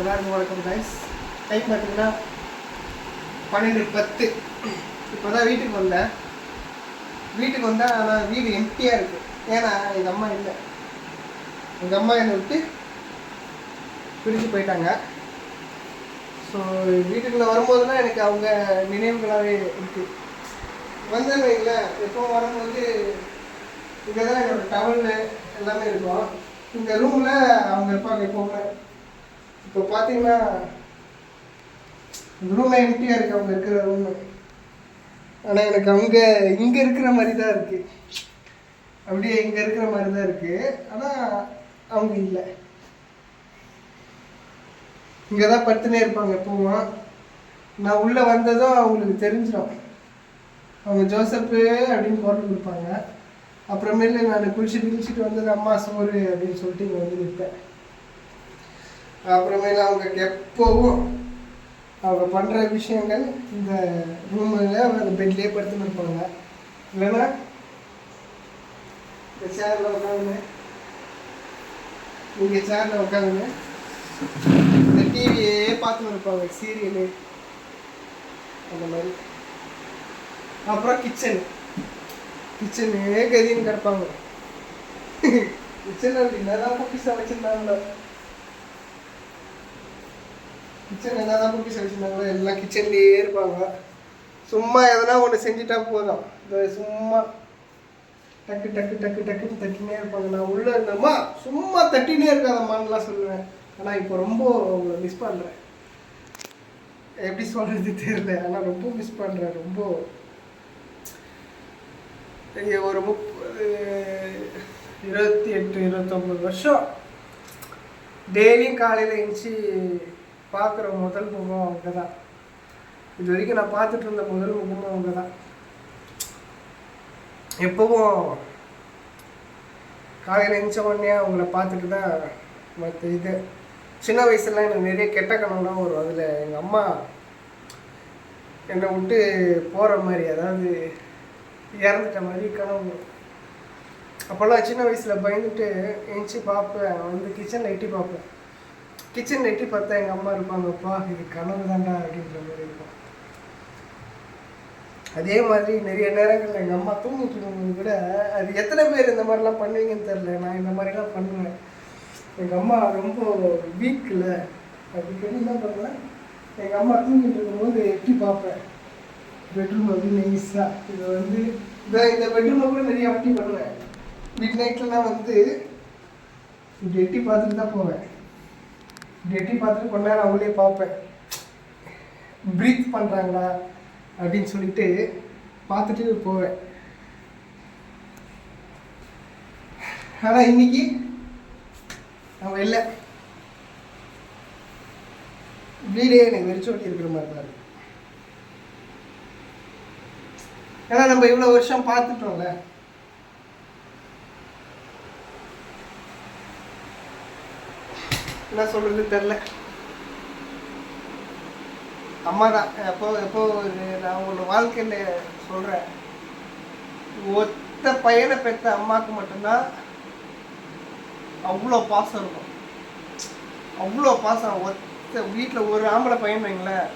எல்லாருக்கும் வணக்கம் guys time பார்த்தீங்கன்னா பன்னெண்டு பத்து. இப்போ தான் வீட்டுக்கு வந்தேன். வீட்டுக்கு வந்தால் ஆனால் வீடு எம்டியாக இருக்குது ஏன்னா எங்கள் அம்மா இல்லை. எங்கள் அம்மா என்னை விட்டு பிரிஞ்சு போயிட்டாங்க. ஸோ வீட்டுக்குள்ளே வரும்போதுலாம் எனக்கு அவங்க நினைவுகளாகவே இருக்குது வந்தேன் இல்லை எப்போ வரும்போது இங்கே தான் என்னோட டவல் எல்லாமே இருக்கும். இந்த ரூமில் அவங்க இருப்பாங்க எப்போவுமே. இப்போ பார்த்தீங்கன்னா இந்த ரூம் எம்டியாக இருக்கு அவங்க இருக்கிற ரூமு ஆனால் எனக்கு அவங்க இங்கே இருக்கிற மாதிரி தான் இருக்கு. அப்படியே இங்கே இருக்கிற மாதிரி தான் இருக்கு. ஆனால் அவங்க இல்லை. இங்கே தான் படுத்துனே இருப்பாங்க எப்பவும் நான் உள்ளே வந்ததும் அவங்களுக்கு தெரிஞ்சிடும் அவங்க ஜோசப்பு அப்படின்னு போட்டு கொடுப்பாங்க. அப்புறமேல நான் குளிச்சுட்டு குளிச்சுட்டு வந்தது அம்மா சோறு அப்படின்னு சொல்லிட்டு இங்கே வந்து நிற்பேன் அப்புறமேல அவங்களுக்கு எப்போவும் அவங்க பண்ணுற விஷயங்கள் இந்த ரூமில் அந்த பெட்லேயே படுத்துன்னு இருப்பாங்க. இல்லைன்னா இந்த சேரில் உட்காந்து இங்கே சேரில் உட்காந்து இந்த டிவியே பார்த்துன்னு இருப்பாங்க சீரியலு அந்த மாதிரி. அப்புறம் கிச்சன் கிச்சனே கதின்னு கிடப்பாங்க. கிச்சன் அப்படி என்னதான் பொக்கிஷம் வச்சுருந்தாங்களோ கிச்சன் என்ன தான் பொக்கிஷம் வச்சிருந்தாங்களோ எல்லாம் கிச்சன்லேயே இருப்பாங்க. சும்மா எதனா ஒன்று செஞ்சுட்டா போதும். சும்மா டக்கு டக்கு டக்கு டக்குன்னு தட்டினே இருப்பாங்க. நான் உள்ள இருந்தம்மா சும்மா தட்டினே இருக்காதம்மான்லாம் சொல்லுவேன். ஆனால் இப்போ ரொம்ப அவங்கள மிஸ் பண்ணுறேன் எப்படி சொல்கிறது தெரியல. ஆனால் ரொம்ப மிஸ் பண்ணுறேன் ரொம்ப இங்கே ஒரு முப்பது இருபத்தி எட்டு இருபத்தொம்பது வருஷம் டெய்லியும் காலையில் எழுந்துச்சி பார்க்குற முதல் முகம் அவங்க தான். இது வரைக்கும் நான் பார்த்துட்டு இருந்த முதல் முகமும் அவங்க தான். எப்பவும் காலையில் எழுந்த உடனே அவங்கள பார்த்துட்டு தான் மற்ற இது சின்ன வயசுலாம் எனக்கு நிறைய கெட்ட கனவுலாம் வரும். அதில் எங்கள் அம்மா என்னை விட்டு போகிற மாதிரி அதாவது இறந்துட்ட மாதிரி கனவு வரும். அப்போல்லாம் சின்ன வயசில் பயந்துட்டு எழுந்துச்சி பார்ப்பேன். வந்து கிச்சனில் எட்டி பார்ப்பேன். கிச்சன் நெட்டி பார்த்தா எங்கள் அம்மா இருப்பாங்கப்பா இது கனவு தாண்டா அப்படின்ற மாதிரி இருக்கும் அதே மாதிரி நிறைய நேரங்களில் எங்கள் அம்மா தூங்கிட்டு இருக்கும்போது கூட அது எத்தனை பேர் இந்த மாதிரிலாம் பண்ணுவீங்கன்னு தெரில நான் இந்த மாதிரிலாம் பண்ணுவேன். எங்கள் அம்மா ரொம்ப வீக்கில் அடிக்கடி என்ன பண்ணுவேன் எங்கள் அம்மா தூங்கிட்டு இருக்கும்போது எட்டி பார்ப்பேன். பெட்ரூம் வந்து நைஸாக இது வந்து இந்த இந்த பெட்ரூமை கூட நிறைய அப்படி பண்ணுவேன். மிட் நைட்லலாம் வந்து இப்படி எட்டி பார்த்துட்டு தான் போவேன். இப்படி எட்டி பார்த்துட்டு கொஞ்ச நேரம் அவங்களே பார்ப்பேன். ப்ரீத் பண்ணுறாங்களா அப்படின்னு சொல்லிட்டு பார்த்துட்டு போவேன். ஆனால் இன்னைக்கு அவன் இல்லை. வீடே எனக்கு வெறிச்சோட்டி இருக்கிற மாதிரி தான் இருக்கு. ஏன்னா நம்ம இவ்வளோ வருஷம் பார்த்துட்டோம்ல. என்ன சொல்றது தெரில அம்மா தான் எப்போ எப்போ ஒரு நான் உங்களோட வாழ்க்கையில் சொல்கிறேன் ஒத்த பையனை பெற்ற அம்மாவுக்கு மட்டும்தான் அவ்வளோ பாசம் இருக்கும். அவ்வளோ பாசம் ஒத்த வீட்டில் ஒரு ஆம்பளை பையன் வைங்களேன்.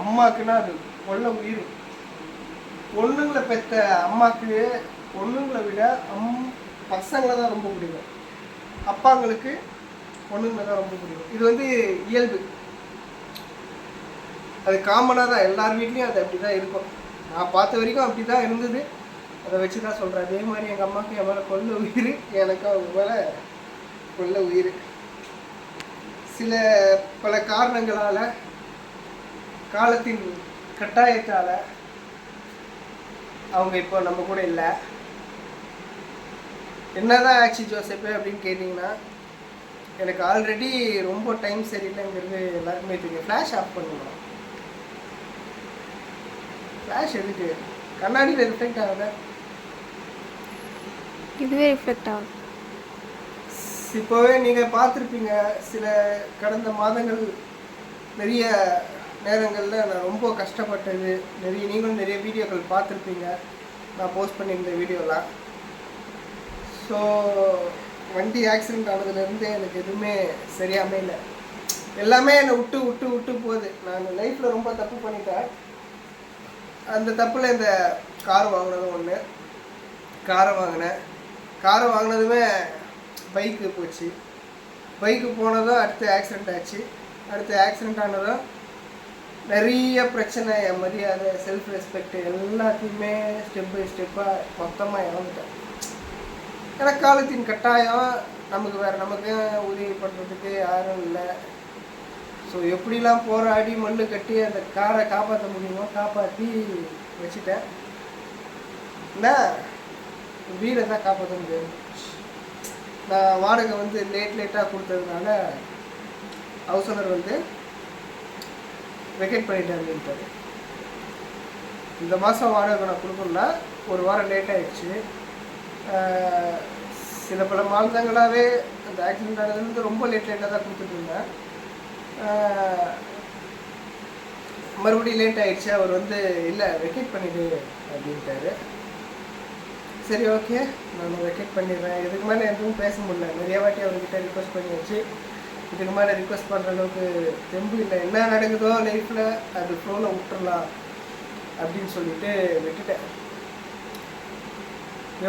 அம்மாக்குன்னா அது கொள்ள உயிர். பொண்ணுங்களை பெற்ற அம்மாக்கு பொண்ணுங்களை விட அம் பசங்களை தான் ரொம்ப பிடிக்கும். அப்பாங்களுக்கு பொண்ணுங்களை தான் ரொம்ப பிடிக்கும். இது வந்து இயல்பு. அது காமனாக தான். எல்லார் வீட்லேயும் அது அப்படி தான் இருக்கும். நான் பார்த்த வரைக்கும் அப்படி தான் இருந்தது. அதை வச்சு தான் சொல்கிறேன் அதே மாதிரி எங்கள் அம்மாவுக்கு என் மேலே கொல்ல உயிர் எனக்கு அவங்க மேலே கொல்ல உயிர். சில பல காரணங்களால் காலத்தின் கட்டாயத்தால் அவங்க இப்போ நம்ம கூட இல்லை. என்னதான் ஆச்சு ஜோசப்பு அப்படின்னு கேட்டிங்கன்னா எனக்கு ஆல்ரெடி ரொம்ப டைம் சரியில்லைங்கிறது எல்லாருக்குமே தெரியும். ஃப்ளாஷ் ஆஃப் பண்ணணும் ஃப்ளாஷ் எதுக்கு? கண்ணாடியில் ரிஃப்ளெக்ட் ஆகுது. இதுவே ரிஃப்ளெக்ட் ஆகும். இப்போவே நீங்கள் பார்த்துருப்பீங்க சில கடந்த மாதங்கள் நிறைய நேரங்களில் நான் ரொம்ப கஷ்டப்பட்டது. நிறைய நீங்களும் நிறைய வீடியோக்கள் பார்த்துருப்பீங்க. நான் போஸ்ட் பண்ணியிருந்த வீடியோலாம். ஸோ வண்டி ஆக்சிடென்ட் ஆனதுலேருந்து எனக்கு எதுவுமே சரியாமே இல்லை. எல்லாமே என்னை விட்டு விட்டு விட்டு போகுது. நான் லைஃப்பில் ரொம்ப தப்பு பண்ணிட்டேன். அந்த தப்பில் இந்த கார் வாங்கினதும் ஒன்று காரை வாங்கினேன். காரை வாங்கினதுமே பைக்கு போச்சு. பைக்கு போனதும் அடுத்து ஆக்சிடெண்ட் ஆச்சு. அடுத்து ஆக்சிடெண்ட் ஆனதும் நிறைய பிரச்சனை என் மரியாதை செல்ஃப் ரெஸ்பெக்ட் எல்லாத்தையுமே ஸ்டெப் பை ஸ்டெப்பாக மொத்தமாக இழந்துட்டேன். ஏன்னா காலத்தின் கட்டாயம் நமக்கு வேறு நமக்கு உதவி பண்ணுறதுக்கு யாரும் இல்லை. ஸோ எப்படிலாம் போராடி மண்ணு கட்டி அந்த காரை காப்பாற்ற முடியுமோ காப்பாற்றி வச்சுட்டேன். என்ன? வீடை தான் காப்பாற்ற முடியாது நான் வாடகை வந்து லேட் லேட்டாக கொடுத்ததுனால ஹவுஸ் ஓனர் வந்து வெக்கேட் பண்ணிட்டேன் அப்படின்ட்டாரு. இந்த மாதம் வாடகை நான் கொடுக்கணும்னா ஒரு வாரம் லேட் சில பல மாதங்களாகவே அந்த ஆக்சிடெண்ட் ஆனதுலேருந்து ரொம்ப லேட் லேட்டாக தான் கொடுத்துட்டு இருந்தேன் மறுபடியும் லேட் ஆகிடுச்சு அவர் வந்து இல்லை வெக்கேட் பண்ணிடு அப்படின்ட்டாரு. சரி ஓகே நான் வெக்கேட் பண்ணிடுறேன். இதுக்கு மேலே எதுவும் பேச முடியல. நிறைய வாட்டி அவர்கிட்ட ரிக்வஸ்ட் பண்ணி வச்சு இதுக்கு மேலே ரிக்வஸ்ட் பண்ணுற அளவுக்கு தெம்பு இல்லை. என்ன நடக்குதோ லைஃப்பில் அது ஃப்ளோவில் விட்டுறலாம் அப்படின்னு சொல்லிட்டு விட்டுட்டேன்.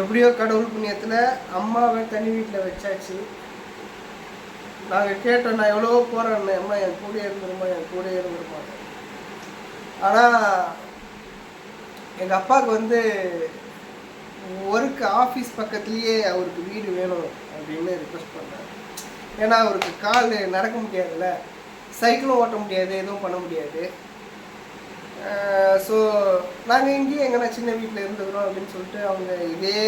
எப்படியோ கடவுள் புண்ணியத்தில் அம்மாவை தனி வீட்டில் வச்சாச்சு. நாங்கள் கேட்டோம் நான் எவ்வளவோ போகிறேன் அம்மா என் கூட இருந்துருமா என் கூட இருந்துருமா ஆனால் எங்கள் அப்பாவுக்கு வந்து ஒர்க் ஆஃபீஸ் பக்கத்துலேயே அவருக்கு வீடு வேணும் அப்படின்னு ரிக்வஸ்ட் பண்ணார். ஏன்னா அவருக்கு கால் நடக்க முடியாதுல்ல. சைக்கிளும் ஓட்ட முடியாது எதுவும் பண்ண முடியாது. ஸோ நாங்கள் இங்கேயே எங்கன்னா சின்ன வீட்டில் இருந்துக்கிறோம் அப்படின்னு சொல்லிட்டு அவங்க இதே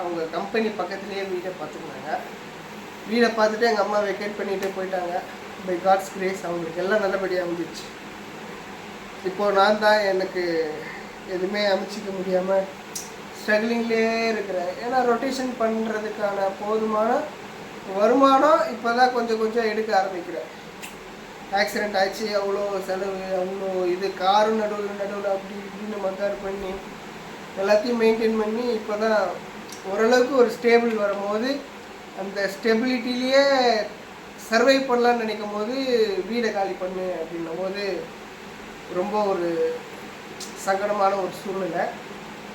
அவங்க கம்பெனி பக்கத்துலேயே வீட்டை பார்த்துருந்தாங்க வீடை பார்த்துட்டு எங்கள் அம்மா வெக்கேட் பண்ணிட்டு போயிட்டாங்க. பை காட்ஸ் கிரேஸ் அவங்களுக்கு எல்லாம் நல்லபடியாக வந்துச்சு இப்போ நான் தான் எனக்கு எதுவுமே அமைச்சிக்க முடியாமல் ஸ்ட்ரகிளிங்லேயே இருக்கிறேன். ஏன்னா ரொட்டேஷன் பண்ணுறதுக்கான போதுமான வருமானம் இப்போ தான் கொஞ்சம் கொஞ்சம் எடுக்க ஆரம்பிக்கிறேன். ஆக்சிடெண்ட் ஆச்சு அவ்வளோ செலவு அவ்வளோ இது காரு நடுவில் நடுவில் அப்படி இப்படின்னு மக்கார் பண்ணி எல்லாத்தையும் மெயின்டைன் பண்ணி இப்போ தான் ஓரளவுக்கு ஒரு ஸ்டேபிள் வரும்போது அந்த ஸ்டெபிலிட்டிலேயே சர்வை பண்ணலான்னு நினைக்கும் போது வீடை காலி பண்ணு அப்படின்னும் போது ரொம்ப ஒரு சங்கடமான ஒரு சூழ்நிலை.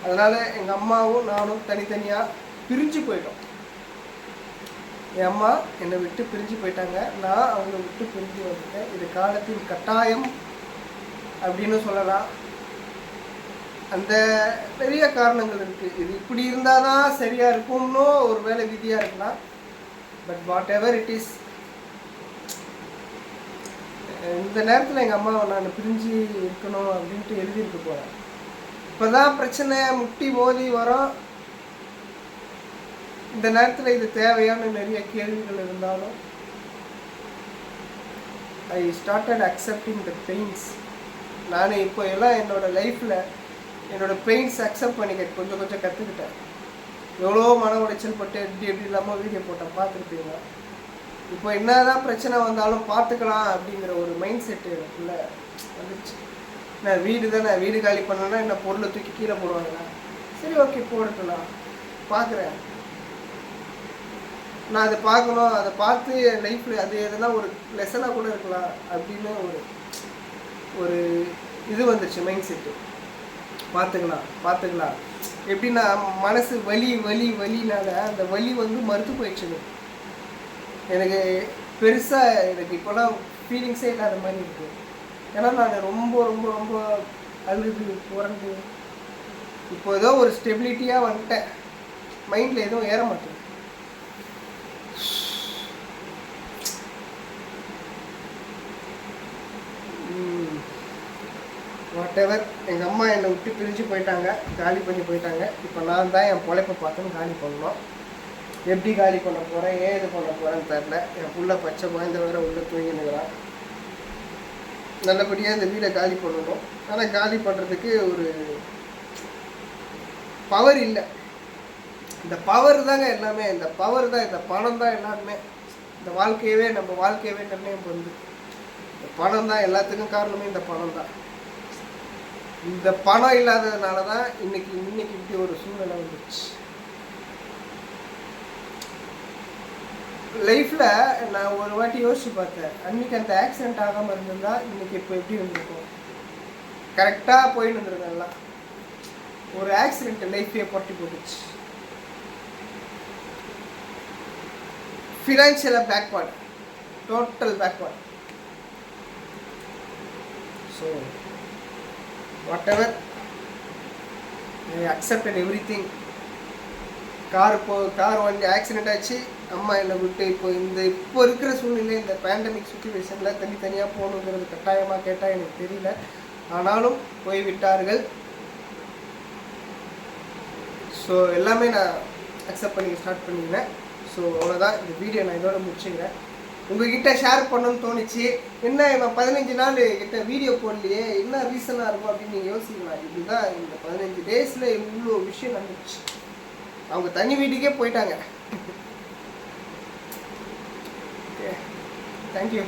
அதனால் எங்கள் அம்மாவும் நானும் தனித்தனியாக பிரிஞ்சு போயிட்டோம். என் அம்மா என்னை விட்டு பிரிஞ்சு போயிட்டாங்க. நான் அவங்கள விட்டு பிரிஞ்சு வந்துட்டேன். இது காலத்தின் கட்டாயம் அப்படின்னு சொல்லலாம். அந்த நிறைய காரணங்கள் இருக்குது இது இப்படி இருந்தால் தான் சரியாக இருக்கும்னு ஒரு வேலை விதியாக இருக்கலாம். But whatever it is இந்த நேரத்தில் எங்கள் அம்மாவை நான் பிரிஞ்சு இருக்கணும் அப்படின்ட்டு எழுதியிருக்கு போகிறேன் இப்போ தான் பிரச்சனை முட்டி மோதி வரும். இந்த நேரத்தில் இது தேவையான நிறைய கேள்விகள் இருந்தாலும் I started accepting the pains நான் இப்போ எல்லாம் என்னோடய லைஃப்பில் என்னோடய பெயின்ஸ் அக்செப்ட் பண்ணிக்க கொஞ்சம் கொஞ்சம் கற்றுக்கிட்டேன் எவ்வளோ மன உடைச்சல் பட்டு எப்படி எப்படி இல்லாமல் வீடியோ போட்டேன் பார்த்துருப்பீங்க இப்போ என்ன தான் பிரச்சனை வந்தாலும் பார்த்துக்கலாம் அப்படிங்கிற ஒரு மைண்ட் செட்டு எனக்குள்ள வந்துச்சு நான் வீடு தானே வீடு காலி பண்ணேன்னா என்ன பொருளை தூக்கி கீழே போடுவாங்களா? சரி ஓகே போட்டுக்கலாம் பார்க்குறேன். நான் அதை பார்க்கணும் அதை பார்த்து என் லைஃப்பில் அது எதுனா ஒரு லெசனாக கூட இருக்கலாம் அப்படின்னு ஒரு ஒரு இது வந்துருச்சு மைண்ட் செட்டு பார்த்துக்கலாம் பார்த்துக்கலாம். எப்படின்னா மனசு வலி வலி வலினால அந்த வலி வந்து மறுத்து போயிடுச்சு எனக்கு. பெருசாக எனக்கு இப்போலாம் ஃபீலிங்ஸே இல்லாத மாதிரி இருக்குது ஏன்னா நான் ரொம்ப ரொம்ப ரொம்ப அழுது புரண்டு இப்போ ஏதோ ஒரு ஸ்டெபிலிட்டியாக வந்துட்டேன். மைண்டில் எதுவும் ஏற மாட்டேன் வாட் எவர் எங்கள் அம்மா என்னை விட்டு பிரிஞ்சு போயிட்டாங்க. காலி பண்ணி போயிட்டாங்க. இப்போ நான் தான் என் பொழைப்பை பார்த்துன்னு காலி பண்ணணும். எப்படி காலி பண்ண போகிறேன் ஏன் இது பண்ண போகிறேன்னு தெரில என் புள்ள பச்சை குழந்த வேற உள்ளே தூங்கினுக்கிறான். நல்லபடியாக இந்த வீடை காலி பண்ணணும். ஆனால் காலி பண்ணுறதுக்கு ஒரு பவர் இல்லை. இந்த பவர் தாங்க எல்லாமே. இந்த பவர் தான் இந்த பணம் தான் எல்லாருமே இந்த வாழ்க்கையவே நம்ம வாழ்க்கையவே நிர்ணயம் பண்ணுது. இந்த பணம் தான் எல்லாத்துக்கும் காரணமே இந்த பணம் தான். இந்த பணம் இல்லாததுனால தான் இன்னைக்கு இன்னைக்கு இப்படி ஒரு சூழ்நிலை வந்துச்சு லைஃப்பில் நான் ஒரு வாட்டி யோசிச்சு பார்த்தேன். அன்னைக்கு அந்த ஆக்சிடென்ட் ஆகாமல் இருந்திருந்தா இன்னைக்கு இப்போ எப்படி இருந்திருக்கும்? கரெக்டாக போயிட்டு இருந்திருக்கேன் எல்லாம். ஒரு ஆக்சிடென்ட் லைஃபே பொட்டி போட்டுச்சு. ஃபினான்ஷியலாக backward total backward so whatever I accepted everything car இப்போ கார் வண்டி ஆக்சிடெண்ட் ஆச்சு. அம்மா என்னை விட்டு இப்போ இந்த இப்போ இருக்கிற சூழ்நிலை இந்த பேண்டமிக் சுச்சுவேஷனில் தனித்தனியாக போகணுங்கிறது கட்டாயமாக கேட்டால் எனக்கு தெரியல. ஆனாலும் போய் விட்டார்கள் ஸோ எல்லாமே நான் அக்செப்ட் பண்ணி ஸ்டார்ட் பண்ணிக்கிறேன். ஸோ அவ்வளோதான் இந்த வீடியோ நான் இதோட முடிச்சுக்கிறேன். உங்ககிட்ட ஷேர் பண்ணணும்னு தோணுச்சு. என்ன இவன் பதினஞ்சு நாள் கிட்ட வீடியோ போடலையே? என்ன ரீசனாக இருக்கும் அப்படின்னு நீங்கள் யோசிக்கலாம். இதுதான் இந்த பதினஞ்சு டேஸில் இவ்வளோ விஷயம் நடந்துச்சு. அவங்க தனி வீட்டுக்கே போயிட்டாங்க. தேங்க்யூ